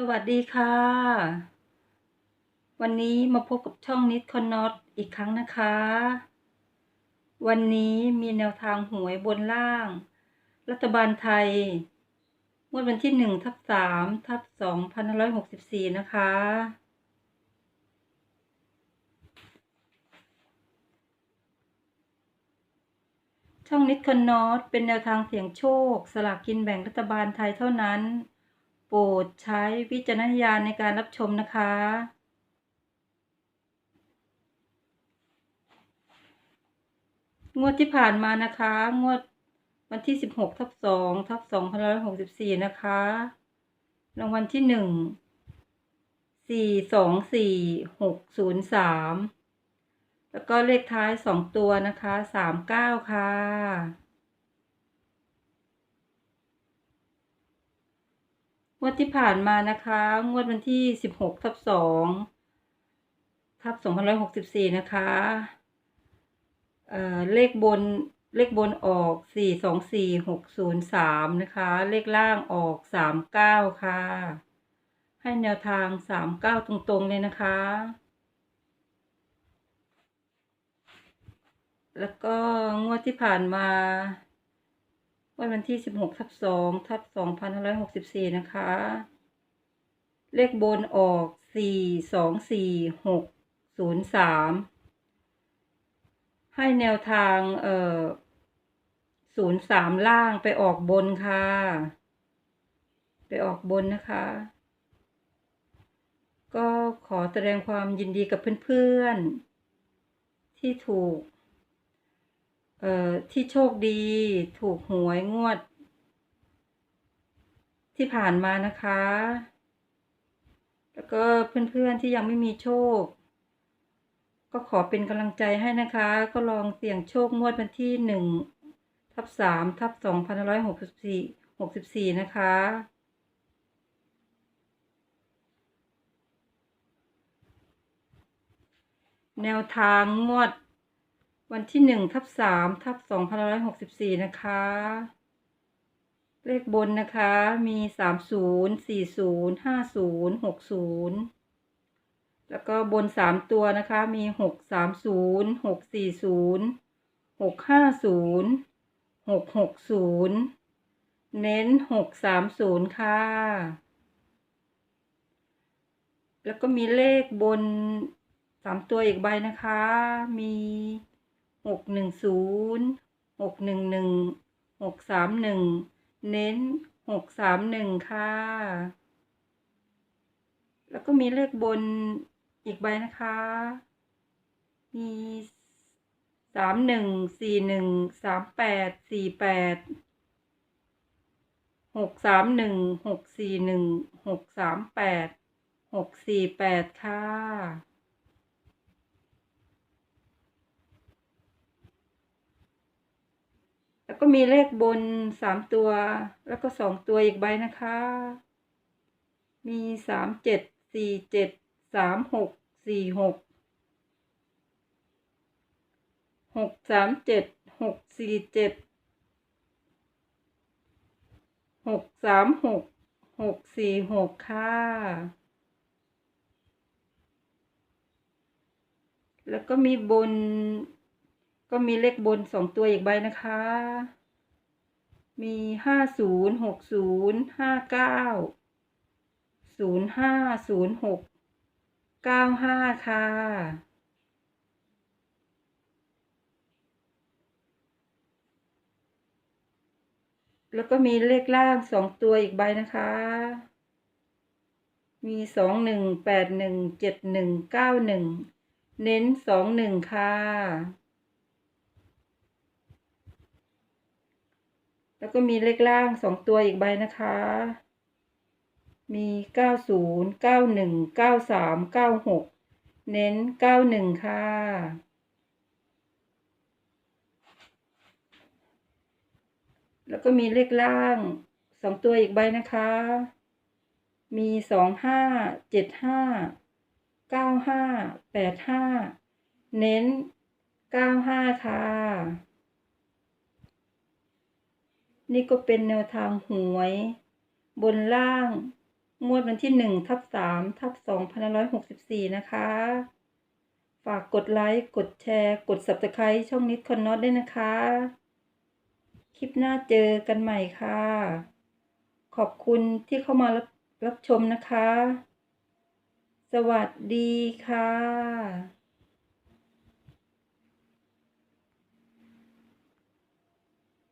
สวัสดีค่ะ วันนี้มาพบกับช่องนิดคอนนอตอีกครั้งนะคะ วันนี้มีแนวทางหวยบนล่าง รัฐบาลไทยงวดวันที่หนึ่งทับสามทับสองพันร้อยหกสิบสี่นะคะ ช่องนิดคอนนอตเป็นแนวทางเสี่ยงโชค สลากกินแบ่งรัฐบาลไทยเท่านั้น โปรดใช้วิจารณญาณในการรับชมนะคะ งวดที่ผ่านมานะคะ งวดวันที่ 16ทับ2ทับ2564 นะคะ รางวัลที่ 1 4 2 4 6 0 3 แล้วก็เลขท้าย 2 ตัวนะคะ 39 ค่ะ งวดที่ผ่านมานะคะ งวดวันที่สิบหกทับสองทับสองพันร้อยหกสิบสี่นะคะเลขบนเลขบนออกสี่สองสี่หกศูนย์สามนะคะ เลขล่างออกสามเก้าค่ะ ให้แนวทางสามเก้าตรงๆเลยนะคะ แล้วก็งวดที่ผ่านมา วันที่สิบหกทับสองทับสองพันห้าร้อยหกสิบสี่นะคะ เลขบนออกสี่สองสี่หกศูนย์สามให้แนวทางเออศูนย์สามล่างไปออกบนค่ะ ไปออกบนนะคะ ก็ขอแสดงความยินดีกับเพื่อนๆ ที่ถูก เอ่อที่โชคดีถูกหวยงวด ที่ผ่านมานะคะ แล้วก็เพื่อนๆที่ยังไม่มีโชค ก็ขอเป็นกำลังใจให้นะคะ ก็ลองเสี่ยงโชคงวดวันที่หนึ่งทับสามทับสองพันร้อยหกสิบสี่หกสิบสี่นะคะแนวทางงวด วันที่หนึ่งทับสามทับสองพันร้อยหกสิบสี่นะคะ เลขบนนะคะมีสามศูนย์สี่ศูนย์ห้าศูนย์หกศูนย์แล้วก็บนสามตัวนะคะมีหกสามศูนย์หกสี่ศูนย์หกห้าศูนย์หกหกศูนย์เน้นหกสามศูนย์ค่ะ แล้วก็มีเลขบนสามตัวอีกใบนะคะ มี หกหนึ่งศูนย์หกหนึ่งหนึ่งหกสามหนึ่งเน้นหกสามหนึ่งค่ะ แล้วก็มีเลขบนอีกใบนะคะ มีสามหนึ่งสี่หนึ่งสามแปดสี่แปดหกสามหนึ่งหกสี่หนึ่งหกสามแปดหกสี่แปดค่ะ แล้ว ก็มีเลขบนสามตัว แล้วก็สองตัวอีกใบนะคะ มีสามเจ็ดสี่เจ็ดสามหกสี่หกหกสามเจ็ดหกสี่เจ็ดหกสามหกหกสี่หกค่ะ แล้วก็มีบน ก็มีเลขบนสองตัวอีกใบนะคะ มีห้าศูนย์หกศูนย์ห้าเก้าศูนย์ห้าศูนย์หกเก้าห้าค่ะ แล้วก็มีเลขล่างสองตัวอีกใบนะคะ มีสองหนึ่งแปดหนึ่งเจ็ดหนึ่งเก้าหนึ่งเน้นสองหนึ่งค่ะ แล้วก็มีเลขล่างสองตัวอีกใบนะคะ มีเก้าศูนย์เก้าหนึ่งเก้าสามเก้าหกเน้นเก้าหนึ่งค่ะแล้วก็มีเลขล่างสองตัวอีกใบนะคะ มีสองห้าเจ็ดห้าเก้าห้าแปดห้าเน้นเก้าห้าค่ะ นี่ก็เป็นแนวทางหวย บนล่าง งวดวันที่หนึ่งทับสามทับสองพันร้อยหกสิบสี่นะคะ ฝากกดไลค์ กดแชร์ กด subscribe ช่องนิดคอนน็อตด้วยนะคะ คลิปหน้าเจอกันใหม่ค่ะ ขอบคุณที่เข้ามารับรับชมนะคะ สวัสดีค่ะ